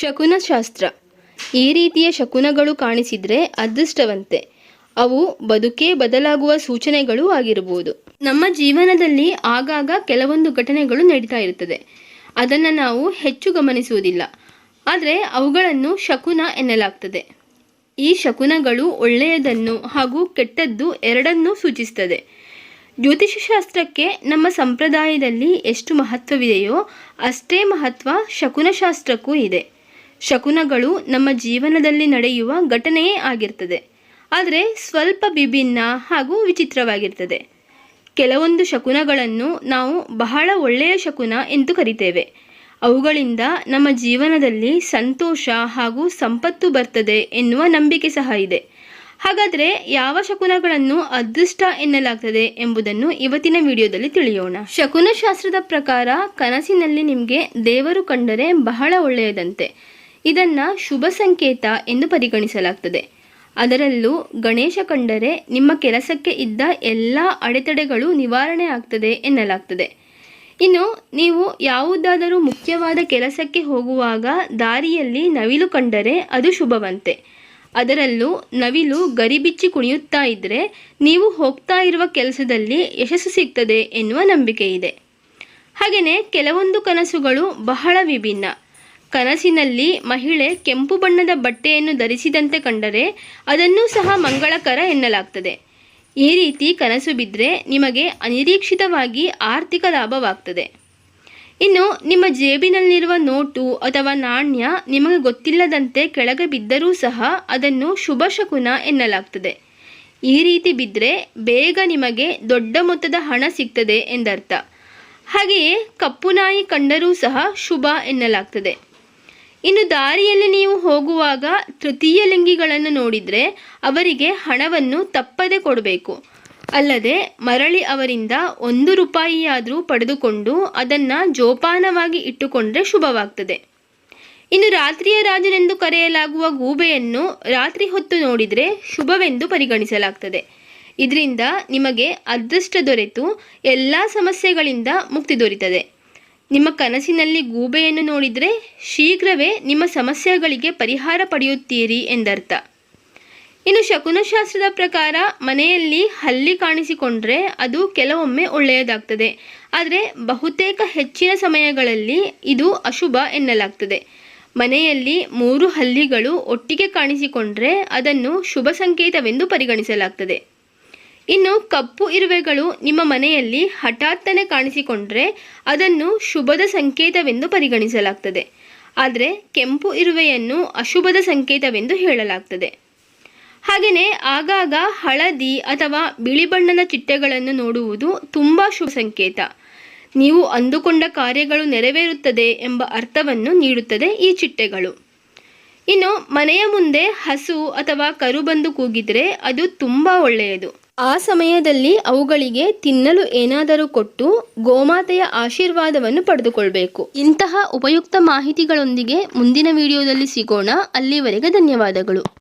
ಶಕುನಶಾಸ್ತ್ರ. ಈ ರೀತಿಯ ಶಕುನಗಳು ಕಾಣಿಸಿದರೆ ಅದೃಷ್ಟವಂತೆ. ಅವು ಬದುಕೇ ಬದಲಾಗುವ ಸೂಚನೆಗಳೂ ಆಗಿರಬಹುದು. ನಮ್ಮ ಜೀವನದಲ್ಲಿ ಆಗಾಗ ಕೆಲವೊಂದು ಘಟನೆಗಳು ನಡೀತಾ ಇರುತ್ತದೆ. ಅದನ್ನು ನಾವು ಹೆಚ್ಚು ಗಮನಿಸುವುದಿಲ್ಲ. ಆದರೆ ಅವುಗಳನ್ನು ಶಕುನ ಎನ್ನಲಾಗ್ತದೆ. ಈ ಶಕುನಗಳು ಒಳ್ಳೆಯದನ್ನು ಹಾಗೂ ಕೆಟ್ಟದ್ದು ಎರಡನ್ನೂ ಸೂಚಿಸ್ತದೆ. ಜ್ಯೋತಿಷಶಾಸ್ತ್ರಕ್ಕೆ ನಮ್ಮ ಸಂಪ್ರದಾಯದಲ್ಲಿ ಎಷ್ಟು ಮಹತ್ವವಿದೆಯೋ ಅಷ್ಟೇ ಮಹತ್ವ ಶಕುನಶಾಸ್ತ್ರಕ್ಕೂ ಇದೆ. ಶಕುನಗಳು ನಮ್ಮ ಜೀವನದಲ್ಲಿ ನಡೆಯುವ ಘಟನೆಯೇ ಆಗಿರ್ತದೆ. ಆದರೆ ಸ್ವಲ್ಪ ವಿಭಿನ್ನ ಹಾಗೂ ವಿಚಿತ್ರವಾಗಿರ್ತದೆ. ಕೆಲವೊಂದು ಶಕುನಗಳನ್ನು ನಾವು ಬಹಳ ಒಳ್ಳೆಯ ಶಕುನ ಎಂದು ಕರಿತೇವೆ. ಅವುಗಳಿಂದ ನಮ್ಮ ಜೀವನದಲ್ಲಿ ಸಂತೋಷ ಹಾಗೂ ಸಂಪತ್ತು ಬರ್ತದೆ ಎನ್ನುವ ನಂಬಿಕೆ ಸಹ ಇದೆ. ಹಾಗಾದರೆ ಯಾವ ಶಕುನಗಳನ್ನು ಅದೃಷ್ಟ ಎನ್ನಲಾಗ್ತದೆ ಎಂಬುದನ್ನು ಇವತ್ತಿನ ವಿಡಿಯೋದಲ್ಲಿ ತಿಳಿಯೋಣ. ಶಕುನಶಾಸ್ತ್ರದ ಪ್ರಕಾರ ಕನಸಿನಲ್ಲಿ ನಿಮಗೆ ದೇವರು ಕಂಡರೆ ಬಹಳ ಒಳ್ಳೆಯದಂತೆ. ಇದನ್ನು ಶುಭ ಸಂಕೇತ ಎಂದು ಪರಿಗಣಿಸಲಾಗ್ತದೆ. ಅದರಲ್ಲೂ ಗಣೇಶ ಕಂಡರೆ ನಿಮ್ಮ ಕೆಲಸಕ್ಕೆ ಇದ್ದ ಎಲ್ಲ ಅಡೆತಡೆಗಳು ನಿವಾರಣೆ ಆಗ್ತದೆ ಎನ್ನಲಾಗ್ತದೆ. ಇನ್ನು ನೀವು ಯಾವುದಾದರೂ ಮುಖ್ಯವಾದ ಕೆಲಸಕ್ಕೆ ಹೋಗುವಾಗ ದಾರಿಯಲ್ಲಿ ನವಿಲು ಕಂಡರೆ ಅದು ಶುಭವಂತೆ. ಅದರಲ್ಲೂ ನವಿಲು ಗರಿಬಿಚ್ಚಿ ಕುಣಿಯುತ್ತಾ ಇದ್ದರೆ ನೀವು ಹೋಗ್ತಾ ಇರುವ ಕೆಲಸದಲ್ಲಿ ಯಶಸ್ಸು ಸಿಗ್ತದೆ ಎನ್ನುವ ನಂಬಿಕೆ ಇದೆ ಹಾಗೆಯೇ ಕೆಲವೊಂದು ಕನಸುಗಳು ಬಹಳ ವಿಭಿನ್ನ. ಕನಸಿನಲ್ಲಿ ಮಹಿಳೆ ಕೆಂಪು ಬಣ್ಣದ ಬಟ್ಟೆಯನ್ನು ಧರಿಸಿದಂತೆ ಕಂಡರೆ ಅದನ್ನೂ ಸಹ ಮಂಗಳಕರ ಎನ್ನಲಾಗ್ತದೆ. ಈ ರೀತಿ ಕನಸು ಬಿದ್ದರೆ ನಿಮಗೆ ಅನಿರೀಕ್ಷಿತವಾಗಿ ಆರ್ಥಿಕ ಲಾಭವಾಗ್ತದೆ. ಇನ್ನು ನಿಮ್ಮ ಜೇಬಿನಲ್ಲಿರುವ ನೋಟು ಅಥವಾ ನಾಣ್ಯ ನಿಮಗೆ ಗೊತ್ತಿಲ್ಲದಂತೆ ಕೆಳಗೆ ಬಿದ್ದರೂ ಸಹ ಅದನ್ನು ಶುಭ ಶಕುನ ಎನ್ನಲಾಗ್ತದೆ. ಈ ರೀತಿ ಬಿದ್ದರೆ ಬೇಗ ನಿಮಗೆ ದೊಡ್ಡ ಮೊತ್ತದ ಹಣ ಸಿಗ್ತದೆ ಎಂದರ್ಥ. ಹಾಗೆಯೇ ಕಪ್ಪು ನಾಯಿ ಕಂಡರೂ ಸಹ ಶುಭ ಎನ್ನಲಾಗ್ತದೆ. ಇನ್ನು ದಾರಿಯಲ್ಲಿ ನೀವು ಹೋಗುವಾಗ ತೃತೀಯ ಲಿಂಗಿಗಳನ್ನು ನೋಡಿದರೆ ಅವರಿಗೆ ಹಣವನ್ನು ತಪ್ಪದೆ ಕೊಡಬೇಕು. ಅಲ್ಲದೆ ಮರಳಿ ಅವರಿಂದ ಒಂದು ರೂಪಾಯಿಯಾದರೂ ಪಡೆದುಕೊಂಡು ಅದನ್ನು ಜೋಪಾನವಾಗಿ ಇಟ್ಟುಕೊಂಡರೆ ಶುಭವಾಗ್ತದೆ. ಇನ್ನು ರಾತ್ರಿಯ ರಾಜನೆಂದು ಕರೆಯಲಾಗುವ ಗೂಬೆಯನ್ನು ರಾತ್ರಿ ಹೊತ್ತು ನೋಡಿದರೆ ಶುಭವೆಂದು ಪರಿಗಣಿಸಲಾಗ್ತದೆ. ಇದರಿಂದ ನಿಮಗೆ ಅದೃಷ್ಟ ದೊರೆತು ಎಲ್ಲ ಸಮಸ್ಯೆಗಳಿಂದ ಮುಕ್ತಿ ದೊರೀತದೆ. ನಿಮ್ಮ ಕನಸಿನಲ್ಲಿ ಗೂಬೆಯನ್ನು ನೋಡಿದರೆ ಶೀಘ್ರವೇ ನಿಮ್ಮ ಸಮಸ್ಯೆಗಳಿಗೆ ಪರಿಹಾರ ಪಡೆಯುತ್ತೀರಿ ಎಂದರ್ಥ. ಇನ್ನು ಶಕುನಶಾಸ್ತ್ರದ ಪ್ರಕಾರ ಮನೆಯಲ್ಲಿ ಹಲ್ಲಿ ಕಾಣಿಸಿಕೊಂಡ್ರೆ ಅದು ಕೆಲವೊಮ್ಮೆ ಒಳ್ಳೆಯದಾಗ್ತದೆ. ಆದರೆ ಬಹುತೇಕ ಹೆಚ್ಚಿನ ಸಮಯಗಳಲ್ಲಿ ಇದು ಅಶುಭ ಎನ್ನಲಾಗ್ತದೆ. ಮನೆಯಲ್ಲಿ ಮೂರು ಹಲ್ಲಿಗಳು ಒಟ್ಟಿಗೆ ಕಾಣಿಸಿಕೊಂಡ್ರೆ ಅದನ್ನು ಶುಭ ಸಂಕೇತವೆಂದು ಪರಿಗಣಿಸಲಾಗ್ತದೆ. ಇನ್ನು ಕಪ್ಪು ಇರುವೆಗಳು ನಿಮ್ಮ ಮನೆಯಲ್ಲಿ ಹಠಾತ್ತನೆ ಕಾಣಿಸಿಕೊಂಡರೆ ಅದನ್ನು ಶುಭದ ಸಂಕೇತವೆಂದು ಪರಿಗಣಿಸಲಾಗ್ತದೆ. ಆದರೆ ಕೆಂಪು ಇರುವೆಯನ್ನು ಅಶುಭದ ಸಂಕೇತವೆಂದು ಹೇಳಲಾಗ್ತದೆ. ಹಾಗೆಯೇ ಆಗಾಗ ಹಳದಿ ಅಥವಾ ಬಿಳಿ ಬಣ್ಣದ ಚಿಟ್ಟೆಗಳನ್ನು ನೋಡುವುದು ತುಂಬ ಶುಭ ಸಂಕೇತ. ನೀವು ಅಂದುಕೊಂಡ ಕಾರ್ಯಗಳು ನೆರವೇರುತ್ತದೆ ಎಂಬ ಅರ್ಥವನ್ನು ನೀಡುತ್ತದೆ ಈ ಚಿಟ್ಟೆಗಳು. ಇನ್ನು ಮನೆಯ ಮುಂದೆ ಹಸು ಅಥವಾ ಕರು ಬಂದು ಕೂಗಿದರೆ ಅದು ತುಂಬ ಒಳ್ಳೆಯದು. ಆ ಸಮಯದಲ್ಲಿ ಅವುಗಳಿಗೆ ತಿನ್ನಲು ಏನಾದರೂ ಕೊಟ್ಟು ಗೋಮಾತೆಯ ಆಶೀರ್ವಾದವನ್ನು ಪಡೆದುಕೊಳ್ಬೇಕು. ಇಂತಹ ಉಪಯುಕ್ತ ಮಾಹಿತಿಗಳೊಂದಿಗೆ ಮುಂದಿನ ವಿಡಿಯೋದಲ್ಲಿ ಸಿಗೋಣ. ಅಲ್ಲಿವರೆಗೆ ಧನ್ಯವಾದಗಳು.